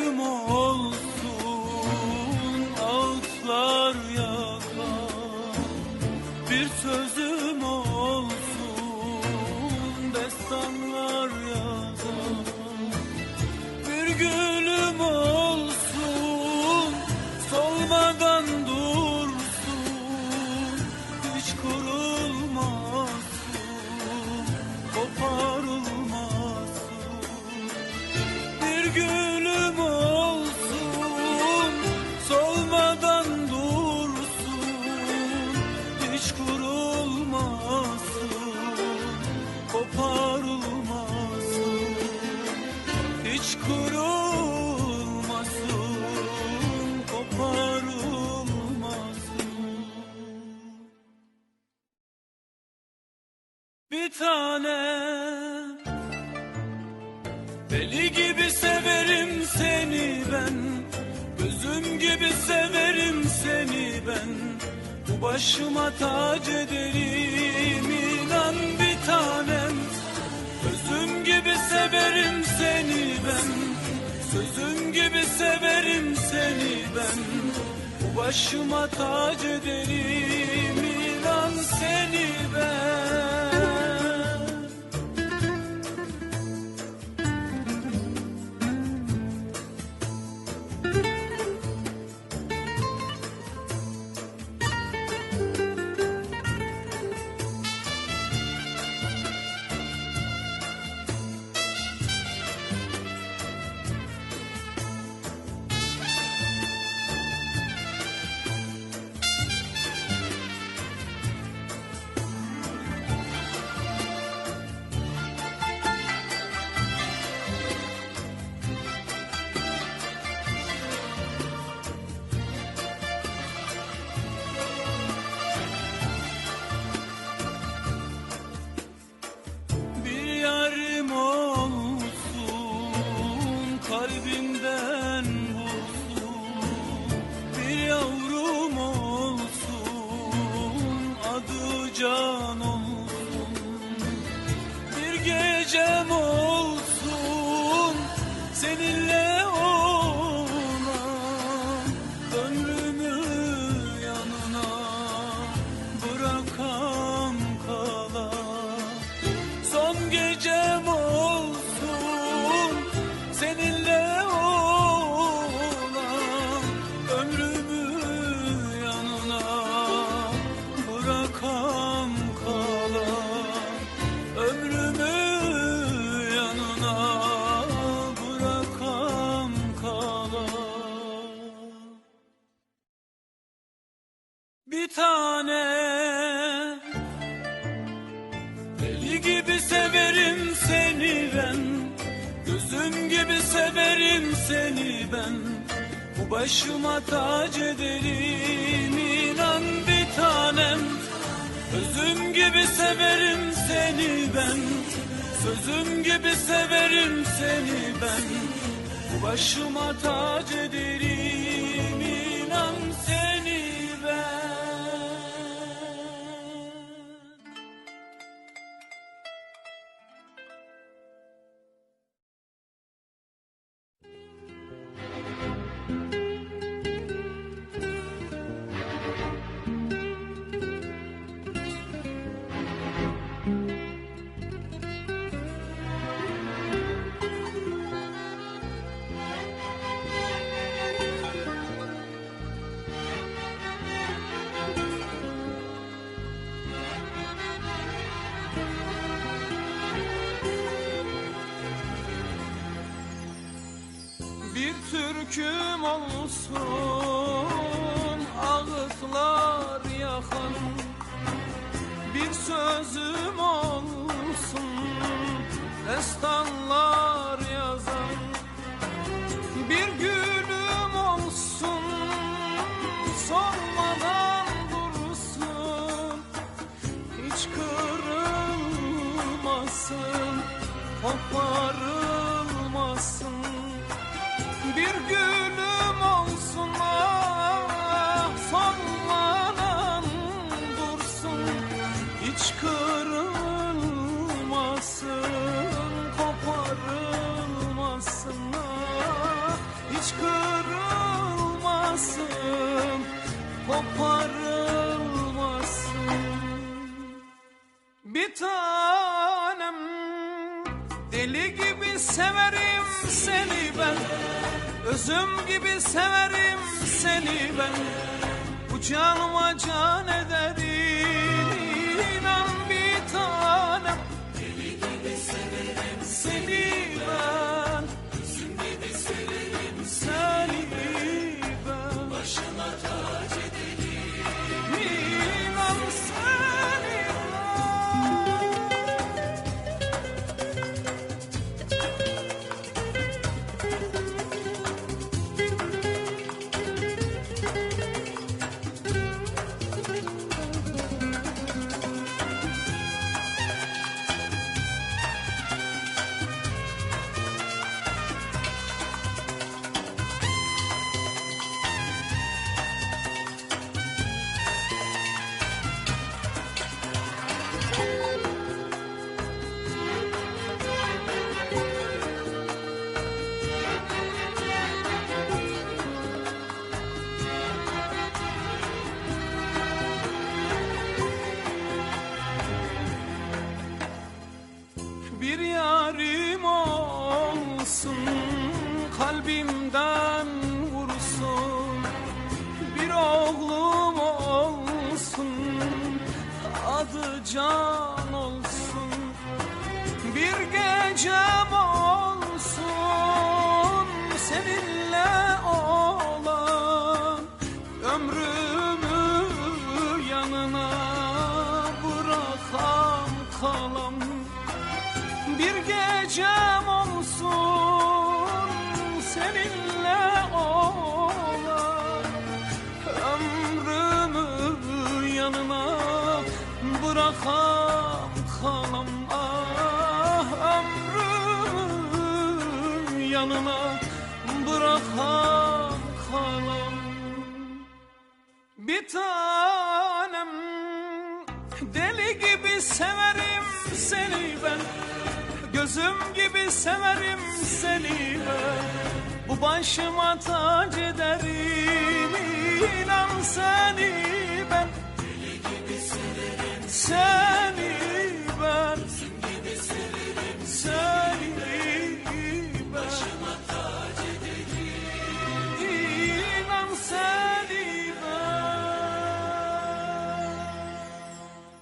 Türküm olsun ağıtlar yakar. Bir sözüm bir Deli gibi severim seni ben Gözüm gibi severim seni ben. Bu başıma tac ederim inan bir tanem. Gözüm gibi severim seni ben Sözüm gibi severim seni ben. Bu başıma tac ederim inan seni ben adı Deli gibi severim seni ben. Gözüm gibi severim seni ben. Bu başıma tac ederim inan bir tanem. Özüm gibi severim seni ben. Sözüm gibi severim seni ben. Bu başıma tac ederim inan seni türküm olsun ağıtlar yakan. Bir sözüm olsun destanlar kırılmasın Koparılmasın. Bir tanem Deli gibi severim seni ben Özüm gibi severim seni ben. Bu canıma can ederim inan bir tanem. Deli gibi severim seni kalbimden vursun bir oğlum olsun adı can olsun. Bir gecem olsun bırakam kalam ah Ömrümü yanına bırakam kalam. Bir tanem deli gibi severim seni ben Gözüm gibi severim seni ben. Bu başıma tac ederim inan sen